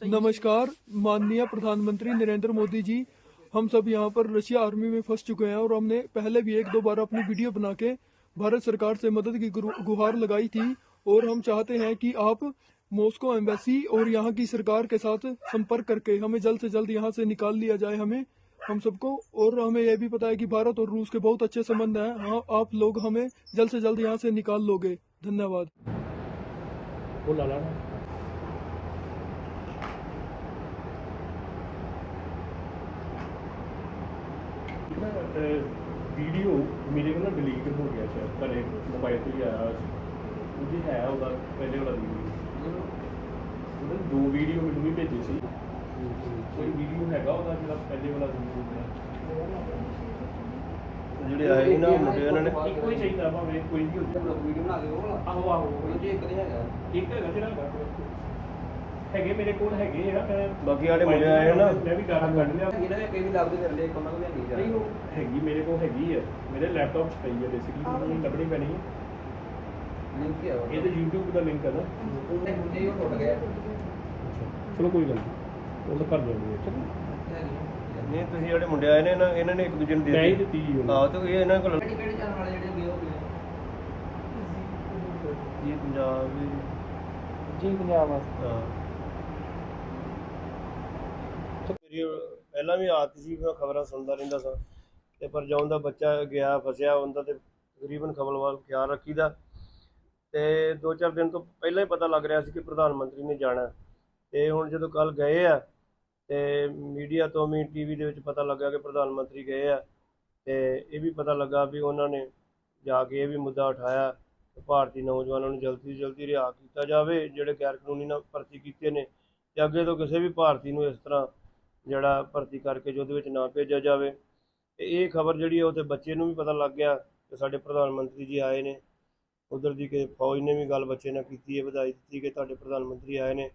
नमस्कार माननीय प्रधानमंत्री नरेंद्र मोदी जी हम सब यहाँ पर रशिया आर्मी में फंस चुके हैं और हमने पहले भी एक दो बार अपनी वीडियो बना के भारत सरकार से मदद की गुहार लगाई थी और हम चाहते हैं कि आप मॉस्को एम्बेसी और यहाँ की सरकार के साथ संपर्क करके हमें जल्द से जल्द यहाँ से निकाल लिया जाए हमें हम सबको। और हमें यह भी पता है कि भारत और रूस के बहुत अच्छे संबंध हैं। हाँ आप लोग हमें जल्द से जल्द यहाँ से निकाल लोगे। धन्यवाद। ਵੀਡੀਓ ਮੇਰੇ ਕੋਲ ਨਾ ਡਿਲੀਟ ਹੋ ਗਿਆ ਸ਼ਾਇਦ ਤੁਹਾਡੇ ਮੋਬਾਈਲ ਤੇ ਹੀ ਆਇਆ ਉਹਦੀ ਹੈ ਉਹਦਾ ਪਹਿਲੇ ਵਾਲਾ ਵੀਡੀਓ ਉਹਨੇ ਦੋ ਵੀਡੀਓ ਮੈਨੂੰ ਵੀ ਭੇਜੀ ਸੀ। ਕੋਈ ਵੀਡੀਓ ਹੈਗਾ ਉਹਦਾ ਜਿਹੜਾ ਪਹਿਲੇ ਵਾਲਾ ਵੀਡੀਓ ਜਿਹੜੇ ਆਏ ਨਾ ਮੁੰਡੇ ਉਹਨਾਂ ਨੇ। ਇੱਕੋ ਹੀ ਚਾਹੀਦਾ ਭਾਵੇਂ ਕੋਈ ਵੀ ਹੋਵੇ। ਵੀਡੀਓ ਬਣਾ ਦਿਓ। ਉਹ ਆਹੋ ਆਹੋ। ਉਹ ਜੇ ਇੱਕ ਦੇ ਹੈਗਾ। ਇੱਕ ਹੈਗਾ ਜਿਹੜਾ ਹੈਗਾ। ਹੈਗੇ ਮੇਰੇ ਕੋਲ ਹੈਗੇ ਆ। ਮੈਂ ਬਾਕੀ ਸਾਡੇ ਮੁੰਡੇ ਆਏ ਨਾ। ਮੈਂ ਵੀ ਡਾਟਾ ਕੱਢ ਲਿਆ। ਇਹਨਾਂ ਦੇ ਕਈ ਵੀ ਲੱਭਦੇ ਫਿਰਦੇ ਇੱਕ ਉਹਨਾਂ ਨੂੰ ਵੀ ਨਹੀਂ ਨਹੀਂ ਉਹ ਹੈਗੀ ਮੇਰੇ ਕੋਲ ਹੈਗੀ ਹੈ ਮੇਰੇ ਲੈਪਟਾਪ 'ਚ ਪਈ ਹੈ ਬੇਸਿਕਲੀ ਮੈਨੂੰ ਲੱਭਣੀ ਪੈਣੀ ਹੈ ਲਿੰਕ ਹੈ ਇਹ ਤੇ YouTube ਦਾ ਲਿੰਕ ਹੈ ਨਾ। ਹੀ ਉਹ ਟੁੱਟ ਗਿਆ। ਚਲੋ ਕੋਈ ਗੱਲ ਨਹੀਂ। ਉਹ ਤਾਂ ਕਰ ਦਿੰਦੇ ਚਲੋ। ਨਹੀਂ ਤੁਸੀਂ ਜਿਹੜੇ ਮੁੰਡੇ ਆਏ ਨੇ ਨਾ ਇਹਨਾਂ ਨੇ ਇੱਕ ਦੂਜੇ ਨੂੰ ਦੇ ਮੈਂ ਹੀ ਦਿੱਤੀ। ਆਹ ਤੇ ਇਹ ਇਹਨਾਂ ਕੋਲ ਕਿਹੜੀ ਕਿਹੜੀ ਚੈਨਲ ਵਾਲੇ ਜਿਹੜੇ ਗਏ ਹੋ ਗਏ? ਜੀ ਪੰਜਾਬ ਵੀ ਜੀ ਪੰਜਾਬ ਹਾਂ। ਮੇਰੀ ਪਹਿਲਾਂ ਵੀ ਆਦਤ ਸੀ ਮੈਂ ਖਬਰਾਂ ਸੁਣਦਾ ਰਹਿੰਦਾ ਸਾਂ। ਤੇ ਪਰ ਜਦੋਂ ਦਾ ਬੱਚਾ ਗਿਆ, ਫਸਿਆ ਹੁੰਦਾ ਤੇ ਤਕਰੀਬਨ ਖਬਰ ਵੱਲ ਖਿਆਲ ਰੱਖੀਦਾ। ਤੇ ਦੋ ਚਾਰ ਦਿਨ ਤੋਂ ਪਹਿਲਾਂ ਹੀ ਪਤਾ ਲੱਗ ਰਿਹਾ ਸੀ ਕਿ ਪ੍ਰਧਾਨ ਮੰਤਰੀ ਨੇ ਜਾਣਾ। ਹੈ। ਤੇ ਹੁਣ ਜਦੋਂ ਕੱਲ ਗਏ ਆ, ਤੇ ਮੀਡੀਆ ਤੋਂ ਵੀ ਟੀਵੀ ਦੇ ਵਿੱਚ ਪਤਾ ਲੱਗਾ ਕਿ ਪ੍ਰਧਾਨ ਮੰਤਰੀ ਗਏ ਆ। ਤੇ ਇਹ ਵੀ ਪਤਾ ਲੱਗਾ ਵੀ ਉਹਨਾਂ ਨੇ ਜਾ ਕੇ ਇਹ ਵੀ ਮੁੱਦਾ ਉਠਾਇਆ ਭਾਰਤੀ ਨੌਜਵਾਨਾਂ ਨੂੰ ਜਲਦੀ ਤੋਂ ਜਲਦੀ ਰਿਹਾ ਕੀਤਾ ਜਾਵੇ, ਜਿਹੜੇ ਗੈਰ ਕਾਨੂੰਨੀ ਨਾਲ ਭਰਤੀ ਕੀਤੇ ਨੇ। ਤੇ ਅੱਗੇ ਤੋਂ ਕਿਸੇ ਵੀ ਭਾਰਤੀ ਨੂੰ ਇਸ ਤਰ੍ਹਾਂ ਜਿਹੜਾ ਭਰਤੀ ਕਰਕੇ ਜੋ ਵਿੱਚ ਨਾ ਭੇਜਿਆ ਜਾਵੇ। ਤੇ ਇਹ ਖਬਰ ਜਿਹੜੀ ਹੈ ਉਹ ਤੇ ਬੱਚੇ ਨੂੰ ਵੀ ਪਤਾ ਲੱਗ ਗਿਆ ਕਿ ਸਾਡੇ ਪ੍ਰਧਾਨ ਮੰਤਰੀ ਜੀ ਆਏ ਨੇ। ਉਧਰ ਦੀ ਕਿ ਫੌਜ ਨੇ ਵੀ ਗੱਲ ਬੱਚੇ ਨਾਲ ਕੀਤੀ ਹੈ, ਵਧਾਈ ਦਿੱਤੀ ਕਿ ਤੁਹਾਡੇ ਪ੍ਰਧਾਨ ਮੰਤਰੀ ਆਏ ਨੇ।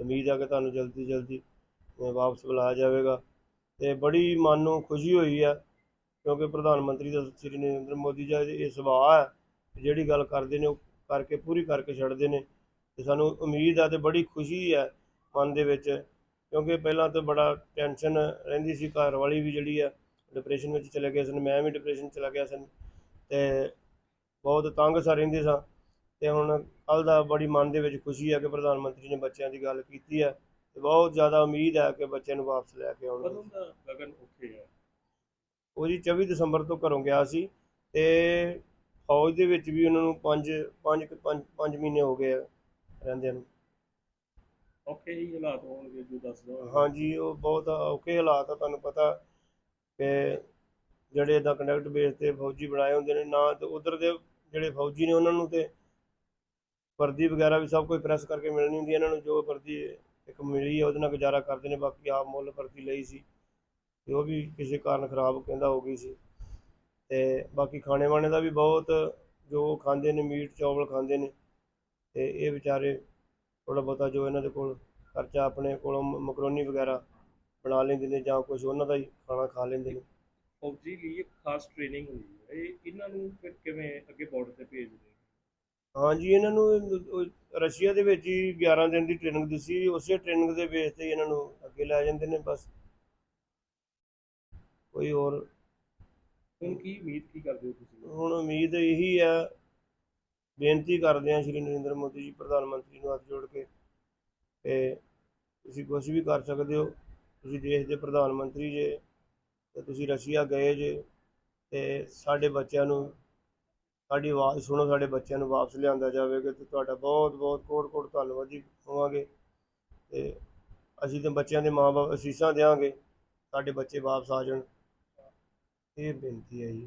ਉਮੀਦ ਆ ਕਿ ਤੁਹਾਨੂੰ ਜਲਦੀ ਜਲਦੀ ਵਾਪਸ ਬੁਲਾਇਆ ਜਾਵੇਗਾ। ਤੇ ਬੜੀ ਮਨ ਨੂੰ ਖੁਸ਼ੀ ਹੋਈ ਆ, ਕਿਉਂਕਿ ਪ੍ਰਧਾਨ ਮੰਤਰੀ ਦਾ ਸ੍ਰੀ ਨਰਿੰਦਰ ਮੋਦੀ ਜੀ ਦਾ ਇਹ ਸੁਭਾਅ ਹੈ ਜਿਹੜੀ ਗੱਲ ਕਰਦੇ ਨੇ ਉਹ ਕਰਕੇ, ਪੂਰੀ ਕਰਕੇ ਛੱਡਦੇ ਨੇ। ਤੇ ਸਾਨੂੰ ਉਮੀਦ ਆ ਤੇ ਬੜੀ ਖੁਸ਼ੀ ਹੈ ਮਨ ਦੇ ਵਿੱਚ ਕਿਉਂਕਿ ਪਹਿਲਾਂ ਤਾਂ ਬੜਾ ਟੈਨਸ਼ਨ ਰਹਿੰਦੀ ਸੀ ਘਰ ਵਾਲੀ ਵੀ ਜਿਹੜੀ ਆ ਡਿਪਰੈਸ਼ਨ ਵਿੱਚ ਚਲੇ ਗਏ ਸਨ ਮੈਂ ਵੀ ਡਿਪਰੈਸ਼ਨ ਚਲਾ ਗਿਆ ਸਨ ਤੇ ਬਹੁਤ ਤੰਗ ਸਾ ਰਹਿੰਦੇ ਸਾਂ ਤੇ ਹੁਣ ਕੱਲ ਦਾ ਬੜੀ ਮਨ ਦੇ ਵਿੱਚ ਖੁਸ਼ੀ ਹੈ ਕਿ ਪ੍ਰਧਾਨ ਮੰਤਰੀ ਨੇ ਬੱਚਿਆਂ ਦੀ ਗੱਲ ਕੀਤੀ ਹੈ ਤੇ ਬਹੁਤ ਜ਼ਿਆਦਾ ਉਮੀਦ ਹੈ ਕਿ ਬੱਚਿਆਂ ਨੂੰ ਵਾਪਸ ਲੈ ਕੇ ਆਉਣਗੇ। ਦਾ ਉਹ ਜੀ 24 ਦਸੰਬਰ ਤੋਂ ਘਰੋਂ ਗਿਆ ਸੀ ਤੇ ਫੌਜ ਦੇ ਵਿੱਚ ਵੀ ਉਹਨਾਂ ਨੂੰ 5 5 5 ਮਹੀਨੇ ਹੋ ਗਏ ਆ ਰਹਿੰਦਿਆਂ ਨੂੰ। ਔਖੇ ਹੀ ਹਾਲਾਤ ਹੋਣਗੇ ਜੋ ਦੱਸ ਦੋ ਹਾਂਜੀ, ਉਹ ਬਹੁਤ ਔਖੇ ਹਾਲਾਤ ਆ, ਤੁਹਾਨੂੰ ਪਤਾ ਕਿ ਜਿਹੜੇ ਇਦਾਂ ਕੰਡਕਟ ਬੇਸ ਤੇ ਫੌਜੀ ਬਣਾਏ ਹੁੰਦੇ ਨੇ, ਨਾ ਤੇ ਉਧਰ ਦੇ ਜਿਹੜੇ ਫੌਜੀ ਨੇ ਉਹਨਾਂ ਨੂੰ ਤੇ ਵਰਦੀ ਵਗੈਰਾ ਵੀ ਸਭ ਕੁਝ ਪ੍ਰੈਸ ਕਰਕੇ ਮਿਲਣੀ ਹੁੰਦੀ ਹੈ ਇਹਨਾਂ ਨੂੰ ਜੋ ਵਰਦੀ ਇੱਕ ਮਿਲੀ ਹੈ ਉਹਦੇ ਨਾਲ ਗੁਜ਼ਾਰਾ ਕਰਦੇ ਨੇ, ਬਾਕੀ ਆਪ ਮੁੱਲ ਵਰਦੀ ਲਈ ਸੀ ਤੇ ਉਹ ਵੀ ਕਿਸੇ ਕਾਰਨ ਖਰਾਬ ਕਹਿੰਦਾ ਹੋ ਗਈ ਸੀ। ਤੇ ਬਾਕੀ ਖਾਣੇ ਵਾਣੇ ਦਾ ਵੀ ਬਹੁਤ ਜੋ ਖਾਂਦੇ ਨੇ, ਮੀਟ, ਚੌਲ ਖਾਂਦੇ ਨੇ ਤੇ ਇਹ ਵਿਚਾਰੇ ਥੋੜਾ ਬਹੁਤਾ ਜੋ ਇਹਨਾਂ ਦੇ ਕੋਲ ਖਰਚਾ ਆਪਣੇ ਕੋਲੋਂ ਮਕਰੋਨੀ ਵਗੈਰਾ ਬਣਾ ਲੈਂਦੇ ਨੇ ਜਾਂ ਕੁਝ ਉਹਨਾਂ ਦਾ ਹੀ ਖਾਣਾ ਖਾ ਲੈਂਦੇ ਨੇ। ਫੌਜੀ ਲਈ ਇੱਕ ਖਾਸ ਟ੍ਰੇਨਿੰਗ ਹੁੰਦੀ ਹੈ। ਇਹ ਇਹਨਾਂ ਨੂੰ ਫਿਰ ਕਿਵੇਂ ਅੱਗੇ ਬਾਰਡਰ ਤੇ ਭੇਜਦੇ ਹਾਂਜੀ ਇਹਨਾਂ ਨੂੰ ਰਸ਼ੀਆ ਦੇ ਵਿੱਚ ਹੀ 11 ਦਿਨ ਦੀ ਟ੍ਰੇਨਿੰਗ ਦਿੱਤੀ ਉਸੇ ਟ੍ਰੇਨਿੰਗ ਦੇ ਬੇਸ ਤੇ ਇਹਨਾਂ ਨੂੰ ਅੱਗੇ ਲੈ ਜਾਂਦੇ ਨੇ ਬਸ। ਕੋਈ ਹੋਰ ਹੁਣ ਕੀ ਉਮੀਦ ਕੀ ਕਰਦੇ ਹੋ ਤੁਸੀਂ? ਹੁਣ ਉਮੀਦ ਇਹੀ ਹੈ ਬੇਨਤੀ ਕਰਦੇ ਹਾਂ ਸ਼੍ਰੀ ਨਰਿੰਦਰ ਮੋਦੀ ਜੀ, ਪ੍ਰਧਾਨ ਮੰਤਰੀ ਨੂੰ ਹੱਥ ਜੋੜ ਕੇ ਕਿ ਤੁਸੀਂ ਕੁਝ ਵੀ ਕਰ ਸਕਦੇ ਹੋ। ਤੁਸੀਂ ਦੇਸ਼ ਦੇ ਪ੍ਰਧਾਨ ਮੰਤਰੀ ਜੇ ਤੇ ਤੁਸੀਂ ਰਸ਼ੀਆ ਗਏ ਜੇ ਤੇ ਸਾਡੇ ਬੱਚਿਆਂ ਨੂੰ ਸਾਡੀ ਆਵਾਜ਼ ਸੁਣੋ, ਸਾਡੇ ਬੱਚਿਆਂ ਨੂੰ ਵਾਪਸ ਲਿਆਂਦਾ ਜਾਵੇਗਾ ਤੇ ਤੁਹਾਡਾ ਬਹੁਤ ਬਹੁਤ ਕੋਟ ਕੋਟ ਧੰਨਵਾਦੀ ਹੋਵਾਂਗੇ। ਤੇ ਅਸੀਂ ਤੇ ਬੱਚਿਆਂ ਦੇ ਮਾਪੇ ਅਸੀਸਾਂ ਦੇਵਾਂਗੇ ਸਾਡੇ ਬੱਚੇ ਵਾਪਸ ਆ ਜਾਣ। ਇਹ ਬੇਨਤੀ ਹੈ ਜੀ।